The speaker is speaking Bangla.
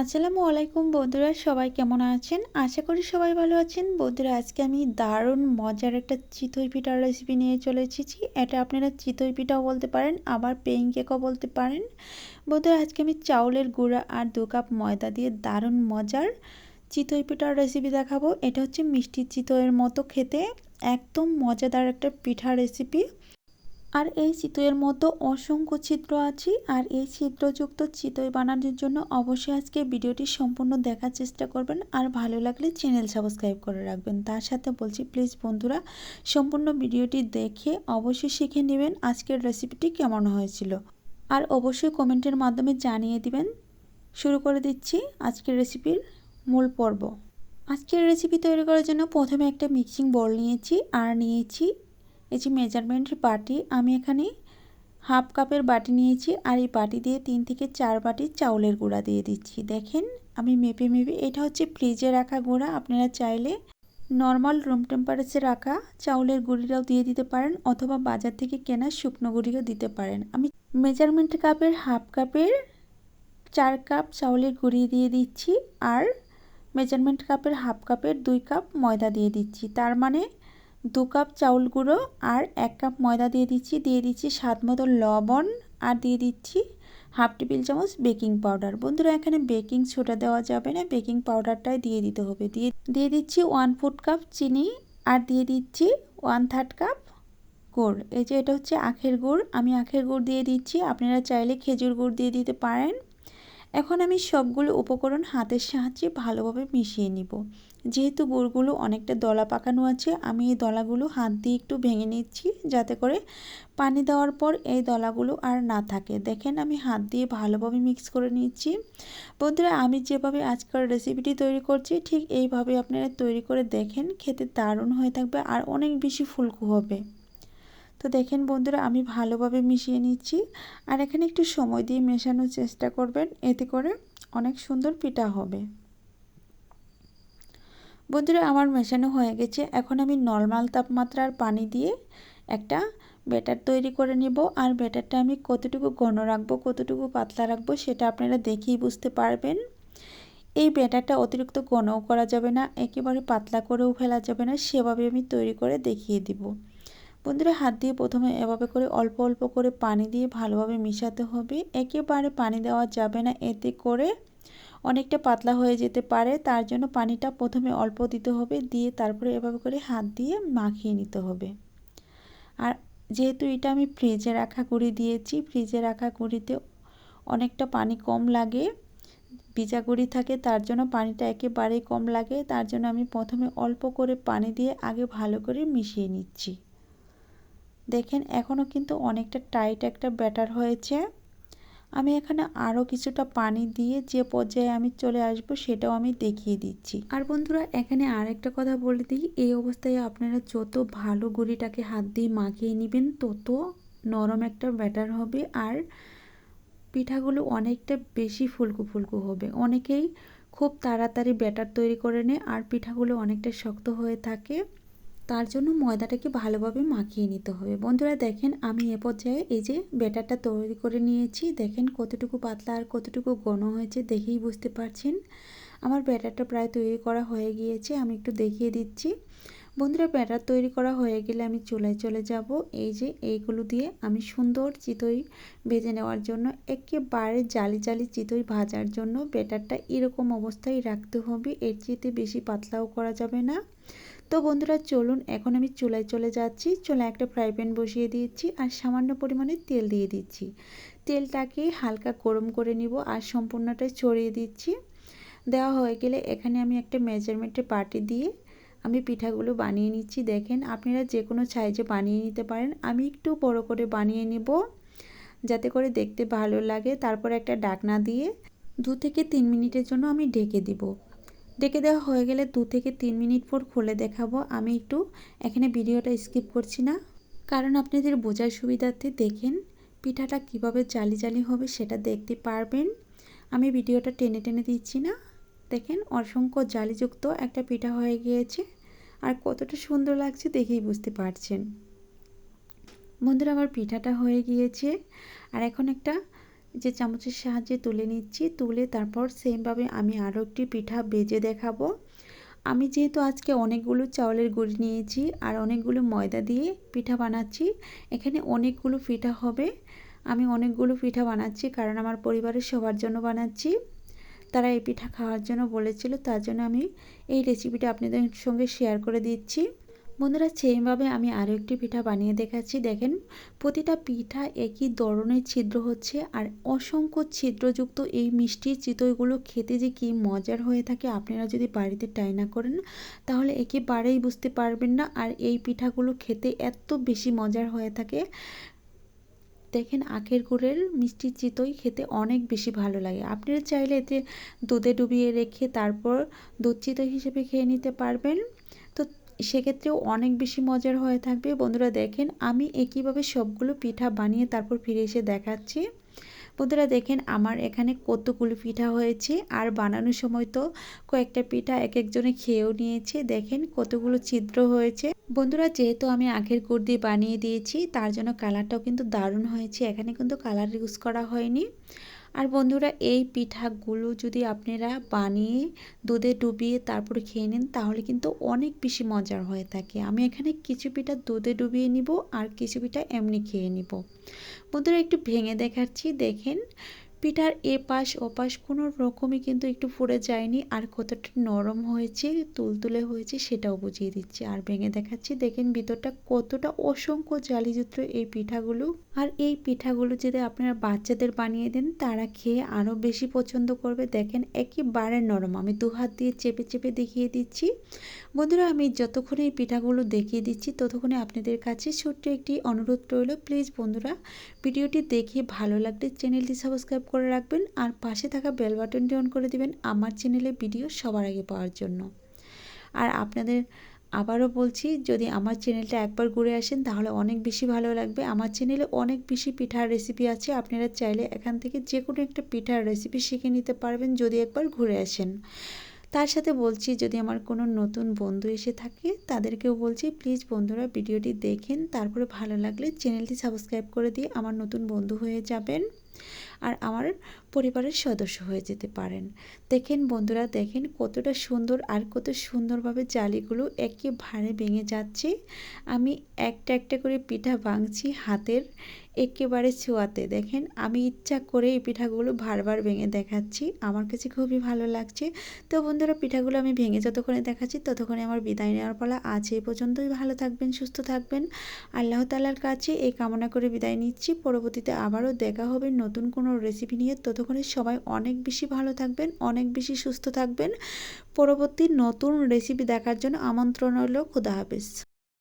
আসসালামু আলাইকুম বন্ধুরা, সবাই কেমন আছেন? আশা করি সবাই ভালো আছেন। বন্ধুরা, আজকে আমি দারুণ মজার একটা চিতই পিঠার রেসিপি নিয়ে চলে এসেছি। এটা আপনারা চিতই পিঠাও বলতে পারেন, আবার পেইং কেকও বলতে পারেন। বন্ধুরা, আজকে আমি চাউলের গুঁড়া আর দু কাপ ময়দা দিয়ে দারুণ মজার চিতই পিঠার রেসিপি দেখাবো। এটা হচ্ছে মিষ্টি চিতইয়ের মতো খেতে, একদম মজাদার একটা পিঠা রেসিপি আর এই চিতইয়ের মতো অসংখ্য ছিদ্র আছে, আর এই ছিদ্রযুক্ত চিতই বানানোর জন্য অবশ্যই আজকে ভিডিওটি সম্পূর্ণ দেখার চেষ্টা করবেন। আর ভালো লাগলে চ্যানেল সাবস্ক্রাইব করে রাখবেন। তার সাথে বলছি, প্লিজ বন্ধুরা, সম্পূর্ণ ভিডিওটি দেখে অবশ্যই শিখে নেবেন আজকের রেসিপিটি কেমন হয়েছিল। আর অবশ্যই কমেন্টের মাধ্যমে জানিয়ে দিবেন। শুরু করে দিচ্ছি আজকের রেসিপির মূল পর্ব। আজকের রেসিপি তৈরি করার জন্য প্রথমে একটা মিক্সিং বল নিয়েছি, আর নিয়েছি এই যে মেজারমেন্টের বাটি, আমি এখানে হাফ কাপের বাটি নিয়েছি আর এই বাটি দিয়ে তিন থেকে চার বাটি চাউলের গুঁড়া দিয়ে দিচ্ছি। দেখেন, আমি মেপে মেপে, এটা হচ্ছে ফ্রিজে রাখা গুঁড়া, আপনারা চাইলে নর্মাল রুম টেম্পারেচারে রাখা চাউলের গুঁড়িটাও দিয়ে দিতে পারেন অথবা বাজার থেকে কেনা শুকনো গুঁড়িও দিতে পারেন। আমি মেজারমেন্ট কাপের হাফ কাপের চার কাপ চাউলের গুঁড়ি দিয়ে দিচ্ছি আর মেজারমেন্ট কাপের হাফ কাপের দুই কাপ ময়দা দিয়ে দিচ্ছি। তার মানে দু কাপ চাউল গুঁড়ো আর এক কাপ ময়দা দিয়ে দিচ্ছি। দিয়ে দিচ্ছি স্বাদ মতো লবণ আর দিয়ে দিচ্ছি হাফ টেবিল চামচ বেকিং পাউডার। বন্ধুরা, এখানে বেকিং সোডা দেওয়া যাবে না, বেকিং পাউডারটাই দিয়ে দিতে হবে। দিয়ে দিয়ে দিচ্ছি ওয়ান ফুট কাপ চিনি আর দিয়ে দিচ্ছি ওয়ান থার্ড কাপ গুড়। এই যে এটা হচ্ছে আখের গুড়। আমি আখের গুড় দিয়ে দিচ্ছি। আপনারা চাইলে খেজুর গুড় দিয়ে দিতে পারেন। এখন আমি সবগুলো উপকরণ হাতের সাহায্যে ভালোভাবে মিশিয়ে নিব। যেহেতু গুড়গুলো অনেকটা দলা পাকানো আছে, আমি এই দলাগুলো হাত দিয়ে একটু ভেঙে নিচ্ছি যাতে করে পানি দেওয়ার পর এই দলাগুলো আর না থাকে। দেখেন আমি হাত দিয়ে ভালোভাবে মিক্স করে নিচ্ছি। বন্ধুরা, আমি যেভাবে আজকাল রেসিপিটি তৈরি করছি, ঠিক এইভাবে আপনারা তৈরি করে দেখেন, খেতে দারুণ হয়ে থাকবে আর অনেক বেশি ফুলকু হবে। তো দেখেন বন্ধুরা, আমি ভালোভাবে মিশিয়ে নিচ্ছি। আর এখানে একটু সময় দিয়ে মেশানোর চেষ্টা করবেন, এতে করে অনেক সুন্দর পিঠা হবে। বন্ধুরা, আমার মেশানো হয়ে গেছে। এখন আমি নর্মাল তাপমাত্রার পানি দিয়ে একটা ব্যাটার তৈরি করে নেব। আর ব্যাটারটা আমি কতটুকু ঘন রাখব, কতটুকু পাতলা রাখব, সেটা আপনারা দেখেই বুঝতে পারবেন। এই ব্যাটারটা অতিরিক্ত ঘনও করা যাবে না, একেবারে পাতলা করেও ফেলা যাবে না, সেভাবে আমি তৈরি করে দেখিয়ে দিব। বন্ধুরা হাত দিয়ে প্রথমে এভাবে করে অল্প অল্প করে পানি দিয়ে ভালোভাবে মিশাতে হবে। একেবারে পানি দেওয়া যাবে না। এতে করে অনেকটা পাতলা হয়ে যেতে পারে। তার জন্য পানিটা প্রথমে অল্প দিতে হবে। দিয়ে তারপরে এভাবে করে হাত দিয়ে মাখিয়ে নিতে হবে। আর যেহেতু এটা আমি ফ্রিজে রাখা গুঁড়ি দিয়েছি, ফ্রিজে রাখা গুঁড়িতে অনেকটা পানি কম লাগে ভিজা গুঁড়ি থাকে, তার জন্য পানিটা একেবারেই কম লাগে। তার জন্য আমি প্রথমে অল্প করে পানি দিয়ে আগে ভালো করে মিশিয়ে নিচ্ছি। দেখেন এখনও কিন্তু অনেকটা টাইট একটা ব্যাটার হয়েছে। আমি এখানে আরও কিছুটা পানি দিয়ে যে পর্যায়ে আমি চলে আসব সেটাও আমি দেখিয়ে দিচ্ছি। আর বন্ধুরা, এখানে আরেকটা কথা বলে দিই, এই অবস্থায় আপনারা যত ভালো গুঁড়িটাকে হাত দিয়ে মাখিয়ে নেবেন, তত নরম একটা ব্যাটার হবে আর পিঠাগুলো অনেকটা বেশি ফুলকু ফুলকু হবে। অনেকেই খুব তাড়াতাড়ি ব্যাটার তৈরি করে নেয় আর পিঠাগুলো অনেকটা শক্ত হয়ে থাকে। তার জন্য ময়দাটাকে ভালোভাবে মাখিয়ে নিতে হবে। বন্ধুরা দেখেন, আমি এ পর্যায়ে এই যে ব্যাটারটা তৈরি করে নিয়েছি। দেখেন কতটুকু পাতলা আর কতটুকু ঘন হয়েছে দেখেই বুঝতে পারছেন। আমার ব্যাটারটা প্রায় তৈরি করা হয়ে গিয়েছে, আমি একটু দেখিয়ে দিচ্ছি। বন্ধুরা, ব্যাটার তৈরি করা হয়ে গেলে আমি চুলায় চলে যাব। এই যে এইগুলো দিয়ে আমি সুন্দর চিতই ভেজে নেওয়ার জন্য, একেবারে জালি জালি চিতই ভাজার জন্য ব্যাটারটা এরকম অবস্থায় রাখতে হবে। এর চেয়েতে বেশি পাতলাও করা যাবে না। তো বন্ধুরা, চলুন, এখন আমি চুলায় চলে যাচ্ছি। চুলায় একটা ফ্রাই প্যান বসিয়ে দিয়েছি আর সামান্য পরিমাণে তেল দিয়ে দিচ্ছি। তেলটাকে হালকা গরম করে নিব আর সম্পূর্ণটাই ছড়িয়ে দিচ্ছি। দেওয়া হয়ে গেলে এখানে আমি একটা মেজারমেন্টে পাটি দিয়ে আমি পিঠাগুলো বানিয়ে নিচ্ছি। দেখেন, আপনারা যে কোনো সাইজে বানিয়ে নিতে পারেন। আমি একটু বড় করে বানিয়ে নেব, যাতে করে দেখতে ভালো লাগে। তারপর একটা ডাকনা দিয়ে দু থেকে তিন মিনিটের জন্য আমি ঢেকে দিব। ডেকে দেওয়া হয়ে গেলে দু থেকে তিন মিনিট পর খুলে দেখাবো। আমি একটু এখানে ভিডিওটা স্কিপ করছি না। কারণ আপনাদের বোঝার সুবিধার্থে দেখেন, পিঠাটা কীভাবে জালি জালি হবে সেটা দেখতে পারবেন। আমি ভিডিওটা টেনে টেনে দিচ্ছি না। দেখেন অসংখ্য জালিযুক্ত একটা পিঠা হয়ে গিয়েছে আর কতটা সুন্দর লাগছে দেখেই বুঝতে পারছেন। বন্ধুরা, আমার পিঠাটা হয়ে গিয়েছে আর এখন একটা যে চামচের সাহায্যে তুলে নিচ্ছি, তুলে তারপর সেমভাবে আমি আরও একটি পিঠা বেজে দেখাবো। আমি যেহেতু আজকে অনেকগুলো চাউলের গুঁড়ি নিয়েছি আর অনেকগুলো ময়দা দিয়ে পিঠা বানাচ্ছি, এখানে অনেকগুলো পিঠা হবে। আমি অনেকগুলো পিঠা বানাচ্ছি কারণ আমার পরিবারের সবার জন্য বানাচ্ছি। তারা এই পিঠা খাওয়ার জন্য বলেছিল, তার জন্য আমি এই রেসিপিটা আপনাদের সঙ্গে শেয়ার করে দিচ্ছি। বন্ধুরা সেইভাবে আমি আরও একটি পিঠা বানিয়ে দেখাচ্ছি। দেখেন, প্রতিটা পিঠা একই ধরনের ছিদ্র হচ্ছে আর অসংখ্য ছিদ্রযুক্ত এই মিষ্টি চিতইগুলো খেতে যে কী মজার হয়ে থাকে আপনারা যদি বাড়িতে ট্রাই না করেন, তাহলে একেবারেই বুঝতে পারবেন না। আর এই পিঠাগুলো খেতে এত বেশি মজার হয়ে থাকে। দেখেন আখের গুড়ের মিষ্টি চিতই খেতে অনেক বেশি ভালো লাগে। আপনারা চাইলে এতে দুধে ডুবিয়ে রেখে তারপর দুধ চিতই হিসেবে খেয়ে নিতে পারবেন। তো সেক্ষেত্রেও অনেক বেশি মজার হয়ে থাকবে। বন্ধুরা দেখেন আমি একইভাবে সবগুলো পিঠা বানিয়ে তারপর ফিরে এসে দেখাচ্ছি। বন্ধুরা দেখেন আমার এখানে কতগুলো পিঠা হয়েছে, আর বানানোর সময় তো কয়েকটা পিঠা এক একজনে খেয়েও নিয়েছে। দেখেন কতগুলো ছিদ্র হয়েছে। বন্ধুরা, যেহেতু আমি আখের গুড় দিয়ে বানিয়ে দিয়েছি, তার জন্য কালারটাও কিন্তু দারুণ হয়েছে। এখানে কিন্তু কালার ইউজ করা হয়নি। আর বন্ধুরা, এই পিঠাগুলো যদি আপনারা বানিয়ে দুধে ডুবিয়ে তারপরে খেয়ে নেন, তাহলে কিন্তু অনেক বেশি মজার হয়ে থাকে। আমি এখানে কিছু পিঠা দুধে ডুবিয়ে নিব আর কিছু পিঠা এমনি খেয়ে নিব। বন্ধুরা, একটু ভেঙে দেখাচ্ছি। দেখেন পিঠার এ পাশ ও পাশ কোনো রকমই কিন্তু একটু ফুরে যায়নি। আর কতটা নরম হয়েছে, তুলতুলে হয়েছে সেটাও বুঝিয়ে দিচ্ছি। আর ভেঙে দেখাচ্ছি, দেখেন ভিতরটা কতটা অসংখ্য জালিযুক্ত এই পিঠাগুলো। আর এই পিঠাগুলো যদি আপনারা বাচ্চাদের বানিয়ে দেন, তারা খেয়ে আরও বেশি পছন্দ করবে। দেখেন একেবারে নরম। আমি দু হাত দিয়ে চেপে চেপে দেখিয়ে দিচ্ছি। বন্ধুরা, আমি যতক্ষণে এই পিঠাগুলো দেখিয়ে দিচ্ছি, ততক্ষণে আপনাদের কাছে ছোট্ট একটি অনুরোধ রইল। প্লিজ বন্ধুরা, ভিডিওটি দেখে ভালো লাগলে চ্যানেলটি সাবস্ক্রাইব করে রাখবেন আর পাশে থাকা বেল বাটনটি অন করে দিবেন আমার চ্যানেলে ভিডিও সবার আগে পাওয়ার জন্য। আর আপনাদের আবারও বলছি, যদি আমার চ্যানেলটা একবার ঘুরে আসেন তাহলে অনেক বেশি ভালো লাগবে। আমার চ্যানেলে অনেক বেশি পিঠার রেসিপি আছে, আপনারা চাইলে এখান থেকে যে কোনো একটা পিঠার রেসিপি শিখে নিতে পারবেন যদি একবার ঘুরে আসেন। তার সাথে বলছি, যদি আমার কোনো নতুন বন্ধু এসে থাকে, তাদেরকেও বলছি, প্লিজ বন্ধুরা ভিডিওটি দেখেন। তারপরে ভালো লাগলে চ্যানেলটি সাবস্ক্রাইব করে দিয়ে আমার নতুন বন্ধু হয়ে যাবেন। আর আমার পরিবারের সদস্য হয়ে যেতে পারেন। দেখেন বন্ধুরা, দেখেন কতটা সুন্দর আর কত সুন্দরভাবে জালিগুলো একেবারে ভেঙে যাচ্ছে। আমি একটা একটা করে পিঠা ভাঙছি হাতের একেবারে ছোঁয়াতে। দেখেন, আমি ইচ্ছা করে এই পিঠাগুলো বারবার ভেঙে দেখাচ্ছি। আমার কাছে খুবই ভালো লাগছে। তো বন্ধুরা, পিঠাগুলো আমি ভেঙে যতক্ষণে দেখাচ্ছি, ততক্ষণে আমার বিদায় নেওয়ার পালা আজ এই পর্যন্তই। ভালো থাকবেন, সুস্থ থাকবেন। আল্লাহ তালার কাছে এই কামনা করে বিদায় নিচ্ছি। পরবর্তীতে আবারও দেখা হবে নতুন কোনো রেসিপি নিয়ে। ততক্ষণে সবাই অনেক বেশি ভালো থাকবেন, অনেক বেশি সুস্থ থাকবেন। পরবর্তী নতুন রেসিপি দেখার জন্য আমন্ত্রণ হলো খুদা